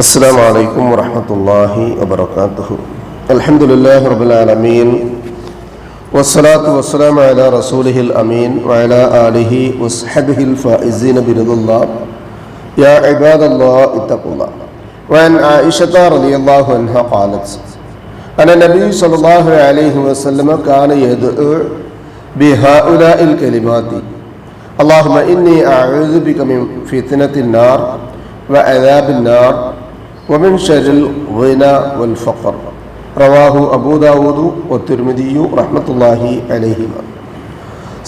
السلام عليكم ورحمة الله وبركاته الحمد لله رب العالمين والصلاة والسلام على رسوله الأمين وعلى آله وصحبه الفائزين برضا الله يا عباد الله اتقوا الله وعن عائشة رضي الله عنها قالت أن النبي صلى الله عليه وسلم كان يدعو بهؤلاء الكلمات اللهم إني أعوذ بك من فتنة النار وعذاب النار ومن شر الغنى والفقر رواه أبو داود والترمذي رحمة الله عليهما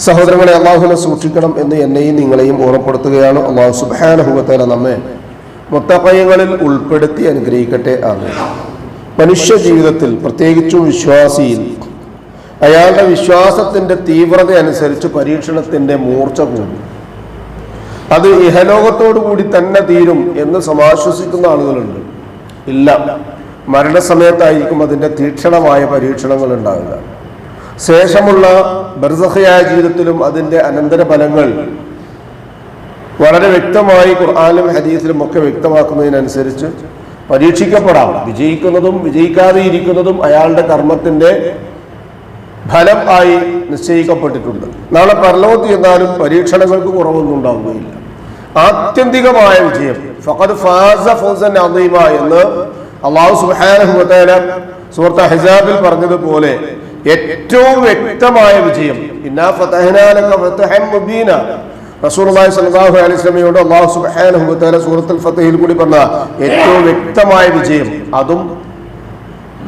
സഹോദരങ്ങളെ അള്ളാഹുവിനെ സൂക്ഷിക്കണം എന്ന് എന്നെയും നിങ്ങളെയും ഓർമ്മപ്പെടുത്തുകയാണ് അള്ളാഹു സുബാനഹുബത്തേല നമ്മെ മുത്തപ്പയങ്ങളിൽ ഉൾപ്പെടുത്തി അനുഗ്രഹിക്കട്ടെ ആണ് മനുഷ്യ ജീവിതത്തിൽ പ്രത്യേകിച്ചും വിശ്വാസിയിൽ അയാളുടെ വിശ്വാസത്തിന്റെ തീവ്രത അനുസരിച്ച് പരീക്ഷണത്തിന്റെ മൂർച്ച കൂടും അത് ഇഹലോകത്തോടു കൂടി തന്നെ തീരും എന്ന് സമാശ്വസിക്കുന്ന ആളുകളുണ്ട് ഇല്ല. മരണസമയത്തായിരിക്കും അതിന്റെ തീക്ഷണമായ പരീക്ഷണങ്ങൾ ഉണ്ടാകുക ശേഷമുള്ള ബർസഹയായ ജീവിതത്തിലും അതിന്റെ അനന്തര ഫലങ്ങൾ വളരെ വ്യക്തമായി ഖുർആാനും ഹദീസിലും ഒക്കെ വ്യക്തമാക്കുന്നതിനനുസരിച്ച് പരീക്ഷിക്കപ്പെടാം. വിജയിക്കുന്നതും വിജയിക്കാതെ ഇരിക്കുന്നതും അയാളുടെ കർമ്മത്തിന്റെ ഫലം ആയി നിശ്ചയിക്കപ്പെട്ടിട്ടുണ്ട്. നാളെ പരലോകത്ത് ചെന്നാലും പരീക്ഷണങ്ങൾക്ക് കുറവൊന്നും ഉണ്ടാവുകയില്ല. ആത്യന്തികമായ വിജയം. ഫഖദ് ഫാസ ഫൗസൻ അദീമ എന്ന് അള്ളാഹു സുബ്ഹാനഹു വതആല സൂറത്ത് ഹിസാബിൽ പറഞ്ഞതുപോലെ ഏറ്റവും വ്യക്തമായ വിജയം. ഇന്നാ ഫതഹ്നാ ലക ഫതഹൻ മുബീന. റസൂലുള്ളാഹി സ്വല്ലല്ലാഹു അലൈഹി വസല്ലമയോട് അള്ളാഹു സുബ്ഹാനഹു വതആല സൂറത്തുൽ ഫതഹിൽ കൂടി പറഞ്ഞ ഏറ്റവും വ്യക്തമായ വിജയം. അതും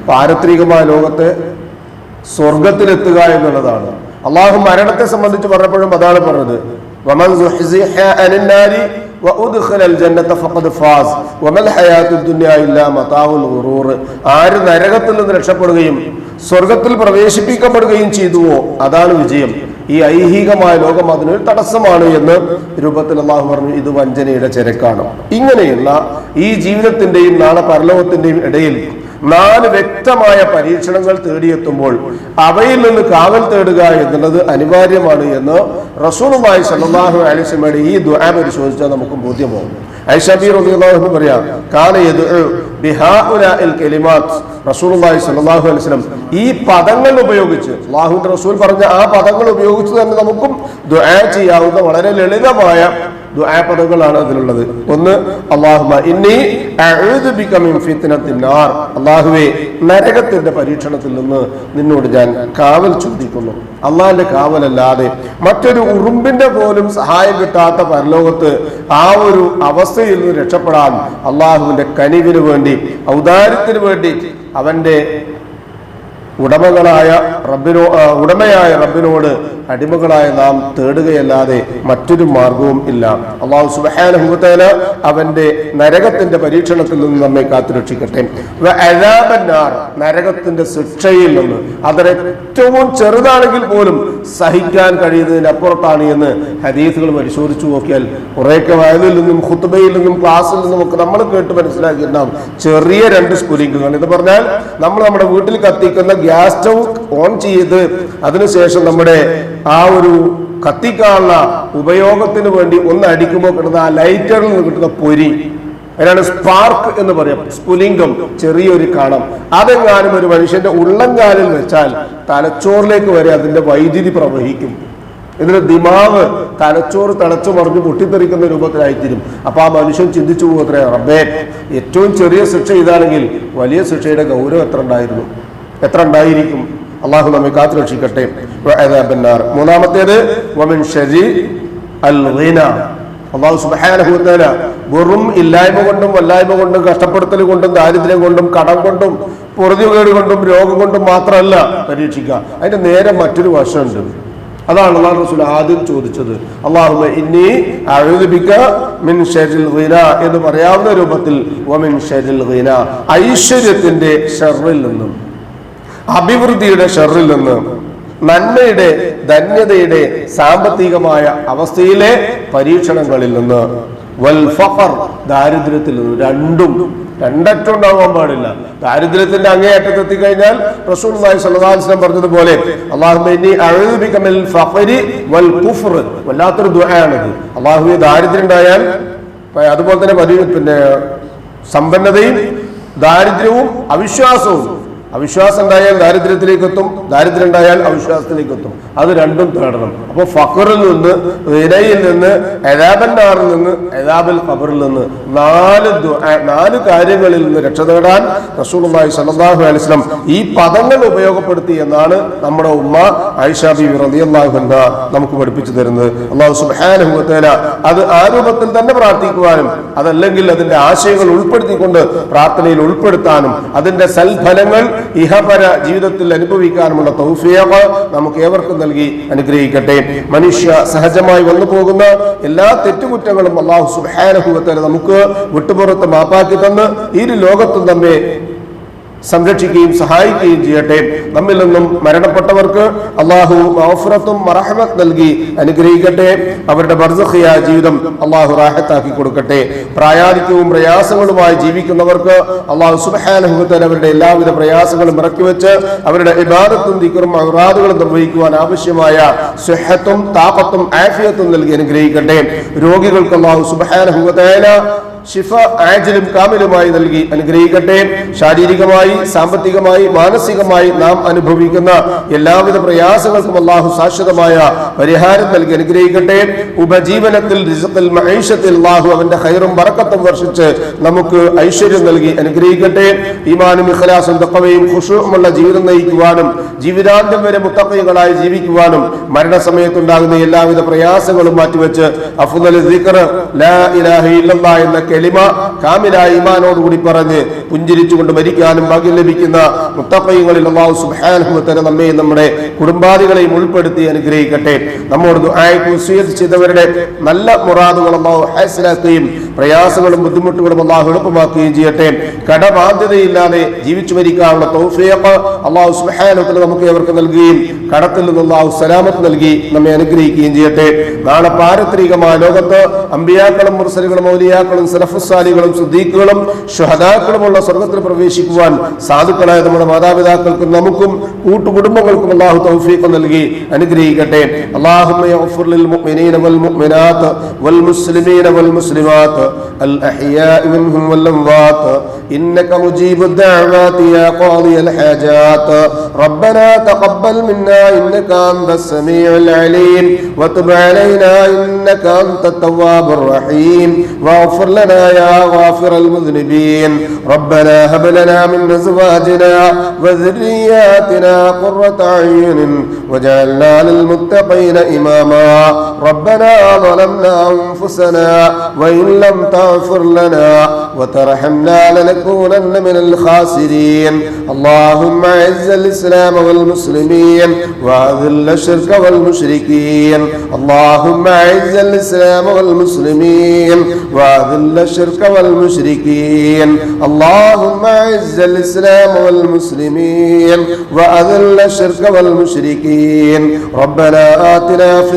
പാരത്രികമായ ലോകത്തെ സ്വർഗത്തിലെത്തുക എന്നുള്ളതാണ്. അള്ളാഹു മരണത്തെ സംബന്ധിച്ച് പറഞ്ഞപ്പോഴും അതാണ് പറഞ്ഞത്. വമൻ زحزح عن النار وأدخل الجنة فقد فاز. ഫാസ് വമൽ الدنيا إلا متاع الغرور. ആര് നരകത്തിൽ നിന്ന് രക്ഷപ്പെടുകയും സ്വർഗത്തിൽ പ്രവേശിപ്പിക്കപ്പെടുകയും ചെയ്തുവോ അതാണ് വിജയം. ഈ ഐഹികമായ ലോകം അതിനൊരു തടസ്സമാണ് എന്ന് രൂപത്തിൽ അള്ളാഹു പറഞ്ഞു ഇത് വഞ്ചനയുടെ ചരക്കാണ്. ഇങ്ങനെയുള്ള ഈ ജീവിതത്തിന്റെയും നാളെ പരലോകത്തിന്റെയും ഇടയിൽ നാല് വ്യക്തമായ പരീക്ഷണങ്ങൾ തേടിയെത്തുമ്പോൾ അവയിൽ നിന്ന് കാവൽ തേടുക എന്നുള്ളത് അനിവാര്യമാണ് എന്ന് റസൂലുമായി സല്ലാഹു അലിസ്മയുടെ ഈ ദുആ പരിശോധിച്ചാൽ നമുക്ക് ബോധ്യമാവും. ഐഷബീർ റളിയല്ലാഹു പറയാം റസൂലുള്ളാഹി സ്വല്ലല്ലാഹു അലൈഹി വസല്ലം ഈ പദങ്ങൾ ഉപയോഗിച്ച് അല്ലാഹുവിന്റെ റസൂൽ പറഞ്ഞ ആ പദങ്ങൾ ഉപയോഗിച്ച് തന്നെ നമുക്കും ചെയ്യാവുന്ന വളരെ ലളിതമായ ദുആ പദങ്ങളാണ് അതിലുള്ളത്. ഒന്ന് അല്ലാഹുമ്മ ഇന്നി അഊദു ബിക മിൻ ഫിത്നത്തിൻ നാർ. അല്ലാഹുവേ നരകത്തിന്റെ പരീക്ഷണത്തിൽ നിന്ന് നിന്നോട് ഞാൻ കാവൽ ചോദിക്കുന്നു. അള്ളാഹിന്റെ കാവലല്ലാതെ മറ്റൊരു ഉറുമ്പിന്റെ പോലും സഹായം കിട്ടാത്ത പരലോകത്ത് ആ ഒരു അവസ്ഥയിൽ നിന്ന് രക്ഷപ്പെടാൻ അള്ളാഹുവിന്റെ കനിവിന് വേണ്ടി ഔദാര്യത്തിന് വേണ്ടി അവന്റെ ഉടമകളായ റബ്ബിനോ ഉടമയായ റബ്ബിനോട് അടിമകളായ നാം തേടുകയല്ലാതെ മറ്റൊരു മാർഗവും ഇല്ല. അള്ളാഹു സുബാനുഭവത്തേല അവന്റെ നരകത്തിന്റെ പരീക്ഷണത്തിൽ നിന്ന് നമ്മെ കാത്തുരക്ഷിക്കട്ടെ. നരകത്തിന്റെ ശിക്ഷയിൽ നിന്ന്. അതൊരേറ്റവും ചെറുതാണെങ്കിൽ പോലും സഹിക്കാൻ കഴിയുന്നതിന് അപ്പുറത്താണ് എന്ന് ഹദീസുകൾ പരിശോധിച്ചു നോക്കിയാൽ കുറേയൊക്കെ വയലിൽ നിന്നും ഹുത്തുബയിൽ നിന്നും ക്ലാസ്സിൽ നിന്നും ഒക്കെ നമ്മൾ കേട്ട് മനസ്സിലാക്കിയിട്ടുണ്ടാവും ചെറിയ രണ്ട് സ്ഫുലിംഗങ്ങൾ എന്ന് പറഞ്ഞാൽ നമ്മൾ നമ്മുടെ വീട്ടിൽ കത്തിക്കുന്ന ഗ്യാസ് സ്റ്റൗ ഓൺ ചെയ്ത് അതിനുശേഷം നമ്മുടെ ആ ഒരു കത്തിക്കാനുള്ള ഉപയോഗത്തിന് വേണ്ടി ഒന്ന് അടിക്കുമ്പോൾ കിട്ടുന്ന ആ ലൈറ്ററിൽ നിന്ന് കിട്ടുന്ന പൊരി അതിനാണ് സ്പാർക്ക് എന്ന് പറയാം സ്പുലിംഗം ചെറിയൊരു കാണം. അതെങ്ങാനും ഒരു മനുഷ്യന്റെ ഉള്ളംകാലിൽ വെച്ചാൽ തലച്ചോറിലേക്ക് വരെ അതിന്റെ വൈദ്യുതി പ്രവഹിക്കും. ഇതിന് ദിമാവ് തലച്ചോറ് തലച്ചു മറിഞ്ഞ് പൊട്ടിത്തെറിക്കുന്ന രൂപത്തിലായിത്തീരും. അപ്പൊ ആ മനുഷ്യൻ ചിന്തിച്ചു പോകത്രേ റബ്ബേ ഏറ്റവും ചെറിയ ശിക്ഷ ഇതാണെങ്കിൽ വലിയ ശിക്ഷയുടെ ഗൗരവം എത്ര ഉണ്ടായിരുന്നു? എത്ര ഉണ്ടായിരിക്കും? അള്ളാഹു നമ്മെ കാത്തു രക്ഷിക്കട്ടെ. മൂന്നാമത്തേത് വെറും ഇല്ലായ്മ കൊണ്ടും വല്ലായ്മ കൊണ്ടും കഷ്ടപ്പെടുത്തൽ കൊണ്ടും ദാരിദ്ര്യം കൊണ്ടും കടം കൊണ്ടും പൊറുതികേട് കൊണ്ടും രോഗം കൊണ്ടും മാത്രമല്ല പരീക്ഷിക്കുക. അതിന്റെ നേരെ മറ്റൊരു വശമുണ്ട്. അതാണ് അള്ളാഹു റസൂൽ ആദ്യം ചോദിച്ചത്. അള്ളാഹു ഇനി ബിക മിൻ എന്ന് പറയാവുന്ന രൂപത്തിൽ ഐശ്വര്യത്തിന്റെ ഷർറിൽ നിന്നും. അഭിവൃദ്ധിയുടെ ഷെറിൽ നിന്ന് നന്മയുടെ ധന്യതയുടെ സാമ്പത്തികമായ അവസ്ഥയിലെ പരീക്ഷണങ്ങളിൽ നിന്ന് വൽ ഫഖർ ദാരിദ്ര്യത്തിൽ നിന്ന് രണ്ടും രണ്ടറ്റം ഉണ്ടാകാൻ പാടില്ല. ദാരിദ്ര്യത്തിന്റെ അങ്ങേയറ്റത്ത് എത്തിക്കഴിഞ്ഞാൽ റസൂൽ സല്ലാസ്ലം പറഞ്ഞതുപോലെ വല്ലാത്തൊരു ദുആയാണിത്. അള്ളാഹുവെ ദാരിദ്ര്യം ഉണ്ടായാൽ അതുപോലെ തന്നെ പിന്നെ സമ്പന്നതയും ദാരിദ്ര്യവും അവിശ്വാസവും അവിശ്വാസം ഉണ്ടായാൽ ദാരിദ്ര്യത്തിലേക്കെത്തും ദാരിദ്ര്യം ഉണ്ടായാൽ അവിശ്വാസത്തിലേക്കെത്തും. അത് രണ്ടും തേടണം. അപ്പോൾ ഫക്കറിൽ നിന്ന് വിനയിൽ നിന്ന് എലാബന്നാറിൽ നിന്ന് എലാബൽ ഖബറിൽ നിന്ന് നാല് നാല് കാര്യങ്ങളിൽ നിന്ന് രക്ഷ നേടാൻ റസൂലുള്ളാഹി സ്വല്ലല്ലാഹു അലൈഹി വസല്ലം ഈ പദങ്ങൾ ഉപയോഗപ്പെടുത്തി എന്നാണ് നമ്മുടെ ഉമ്മ ആയിഷ ബീവി റളിയല്ലാഹു അൻഹ നമുക്ക് പഠിപ്പിച്ചു തരുന്നത്. അള്ളാഹു സുബ്ഹാനഹു വ തആല അത് ആ രൂപത്തിൽ തന്നെ പ്രാർത്ഥിക്കുവാനും അതല്ലെങ്കിൽ അതിന്റെ ആശയങ്ങൾ ഉൾപ്പെടുത്തിക്കൊണ്ട് പ്രാർത്ഥനയിൽ ഉൾപ്പെടുത്താനും അതിന്റെ സൽഫലങ്ങൾ ഇഹപര ജീവിതത്തിൽ അനുഭവിക്കാനുമുള്ള തൗഫീഖ് നമുക്ക് ഏവർക്കും നൽകി അനുഗ്രഹിക്കട്ടെ. മനുഷ്യ സഹജമായി വന്നു പോകുന്ന എല്ലാ തെറ്റുകുറ്റങ്ങളും അള്ളാഹു തആല നമുക്ക് വിട്ടുപുറത്ത് മാപ്പാക്കി തന്ന് ഇരു ലോകത്തും നമ്മെ സംരക്ഷിക്കുകയും സഹായിക്കുകയും ചെയ്യട്ടെ. നമ്മിൽ നിന്നും മരണപ്പെട്ടവർക്ക് അള്ളാഹു മൗഫറത്തും മറഹമത്ത് നൽകി അനുഗ്രഹിക്കട്ടെ. അവരുടെ ബർസഖിയ ജീവിതം അള്ളാഹു റാഹത്താക്കി കൊടുക്കട്ടെ. പ്രായാധിക്യവും പ്രയാസങ്ങളുമായി ജീവിക്കുന്നവർക്ക് അള്ളാഹു സുബഹാനുഭവത്തിൽ അവരുടെ എല്ലാവിധ പ്രയാസങ്ങളും ഇറക്കി വെച്ച് അവരുടെ ഇബാദത്തും ദിക്കറും അഹ്റാദുകളും നിർവഹിക്കുവാൻ ആവശ്യമായ സുഹത്തും താപത്തും ആഫിയത്തും നൽകി അനുഗ്രഹിക്കട്ടെ. രോഗികൾക്ക് അള്ളാഹു സുബഹാനുഭവത്തേന ഷിഫ ആജിലും കാമിലുമായി നൽകി അനുഗ്രഹിക്കട്ടെ. ശാരീരികമായി സാമ്പത്തികമായി മാനസികമായി നാം അനുഭവിക്കുന്ന എല്ലാവിധ പ്രയാസങ്ങൾക്കും അള്ളാഹു ശാശ്വതമായ പരിഹാരം നൽകി അനുഗ്രഹിക്കട്ടെ. ഉപജീവനത്തിൽ റിസത്തിൽ അള്ളാഹു അവന്റെ ഹൈറും വറക്കത്തും വർഷിച്ച് നമുക്ക് ഐശ്വര്യം നൽകി അനുഗ്രഹിക്കട്ടെ. ഈമാനും ഇഖലാസും തക്കവയും ഖുഷുമുള്ള ജീവിതം നയിക്കുവാനും ജീവിതാന്തം വരെ മുത്തക്കൈകളായി ജീവിക്കുവാനും മരണസമയത്തുണ്ടാകുന്ന എല്ലാവിധ പ്രയാസങ്ങളും മാറ്റിവെച്ച് അഫുദൽ എന്നൊക്കെ ലാ ഇലാഹ ഇല്ലല്ലാഹ് എന്ന കെളിമ കാമിലായ ഇമാനോടുകൂടി പറഞ്ഞ് പുഞ്ചിരിച്ചുകൊണ്ട് മരിക്കാനും ഭാഗ്യം ലഭിക്കുന്ന മുത്തപ്പയ്യങ്ങളിൽ അള്ളാഹു തആല നമ്മെയും നമ്മുടെ കുടുംബാദികളെയും ഉൾപ്പെടുത്തി അനുഗ്രഹിക്കട്ടെ. നമ്മോട് വസിയത്ത് ചെയ്തവരുടെ നല്ല മുറാദുകൾ ഹാസിലാക്കുകയും പ്രയാസങ്ങളും ബുദ്ധിമുട്ടുകളും അള്ളാഹു എളുപ്പമാക്കുകയും ചെയ്യട്ടെ കടബാധ്യതയില്ലാതെ ജീവിച്ചു മരിക്കാനുള്ള തൗഫീഖ് അള്ളാഹു സുബ്ഹാനഹു വ തആല നമുക്ക് ഏവർക്ക് നൽകുകയും കടത്തിൽ നിന്ന് അള്ളാഹു സലാമത്ത് നൽകി നമ്മെ അനുഗ്രഹിക്കുകയും ചെയ്യട്ടെ നാളെ പാരത്രികമായ ലോകത്ത് അമ്പിയാക്കളും മുർസലുകളും മൗലിയാക്കളും സലഫുസാലികളും സുദ്ദീഖുകളും ഷുഹദാക്കളുമുള്ള സ്വർഗത്തിൽ പ്രവേശിക്കുവാൻ സാധുക്കളായ നമ്മുടെ മാതാപിതാക്കൾക്കും നമുക്കും കൂട്ടുകുടുംബങ്ങൾക്കും അള്ളാഹു തൗഫീഖ് നൽകി അനുഗ്രഹിക്കട്ടെ اللهم يغفر للمؤمنين والمؤمنات والمسلمين والمسلمات الأحياء منهم والأموات. إنك مجيب الدعوات يا قاضي الحاجات. ربنا تقبل منا إنك أنت السميع العليم. وتب علينا إنك أنت التواب الرحيم. واغفر لنا يا غافر المذنبين. ربنا هب لنا من أزواجنا وذرياتنا قرة أعين. وجعلنا للمتقين إماما. ربنا ظلمنا أنفسنا وإن لم تغفر لنا وترحمنا لنكونن من الخاسرين. اللهم أعز الإسلام والمسلمين وأذل الشرك والمشركين. اللهم أعز الإسلام والمسلمين وأذل الشرك والمشركين. اللهم أعز الإسلام والمسلمين وأذل الشرك والمشركين. ربنا آتنا في